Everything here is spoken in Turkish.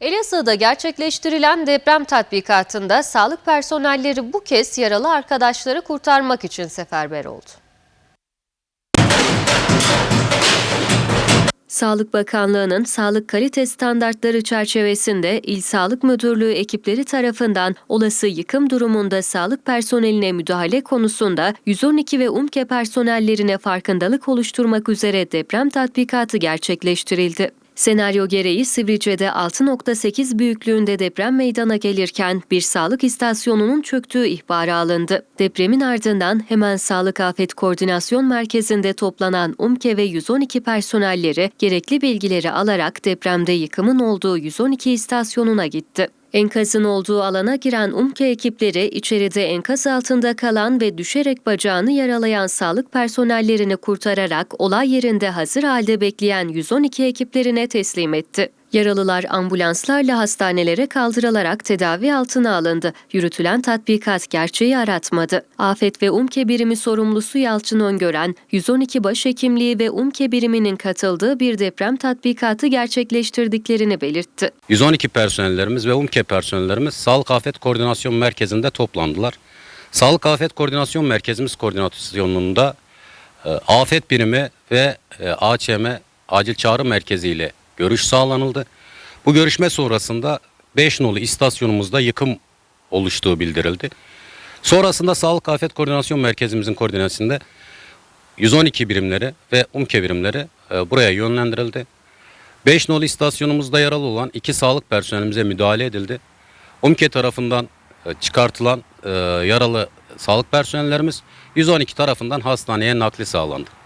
Elazığ'da gerçekleştirilen deprem tatbikatında sağlık personelleri bu kez yaralı arkadaşları kurtarmak için seferber oldu. Sağlık Bakanlığı'nın sağlık kalite standartları çerçevesinde İl Sağlık Müdürlüğü ekipleri tarafından olası yıkım durumunda sağlık personeline müdahale konusunda 112 ve UMKE personellerine farkındalık oluşturmak üzere deprem tatbikatı gerçekleştirildi. Senaryo gereği Sivrice'de 6.8 büyüklüğünde deprem meydana gelirken bir sağlık istasyonunun çöktüğü ihbarı alındı. Depremin ardından hemen Sağlık Afet Koordinasyon Merkezi'nde toplanan UMKE ve 112 personelleri gerekli bilgileri alarak depremde yıkımın olduğu 112 istasyonuna gitti. Enkazın olduğu alana giren UMKE ekipleri içeride enkaz altında kalan ve düşerek bacağını yaralayan sağlık personellerini kurtararak olay yerinde hazır halde bekleyen 112 ekiplerine teslim etti. Yaralılar ambulanslarla hastanelere kaldırılarak tedavi altına alındı. Yürütülen tatbikat gerçeği aratmadı. Afet ve UMKE birimi sorumlusu Yalçın Öngören, 112 başhekimliği ve UMKE biriminin katıldığı bir deprem tatbikatı gerçekleştirdiklerini belirtti. 112 personellerimiz ve UMKE personellerimiz Sağlık Afet Koordinasyon Merkezi'nde toplandılar. Sağlık Afet Koordinasyon Merkezimiz koordinasyonunda e, afet birimi ve e, AÇM Acil Çağrı Merkezi ile görüş sağlanıldı. Bu görüşme sonrasında 5 nolu istasyonumuzda yıkım oluştuğu bildirildi. Sonrasında Sağlık Afet Koordinasyon Merkezimizin koordinasyonunda 112 birimleri ve UMKE birimleri e, buraya yönlendirildi. 5 nolu istasyonumuzda yaralı olan iki sağlık personelimize müdahale edildi. UMKE tarafından e, çıkartılan e, yaralı sağlık personellerimiz 112 tarafından hastaneye nakli sağlandı.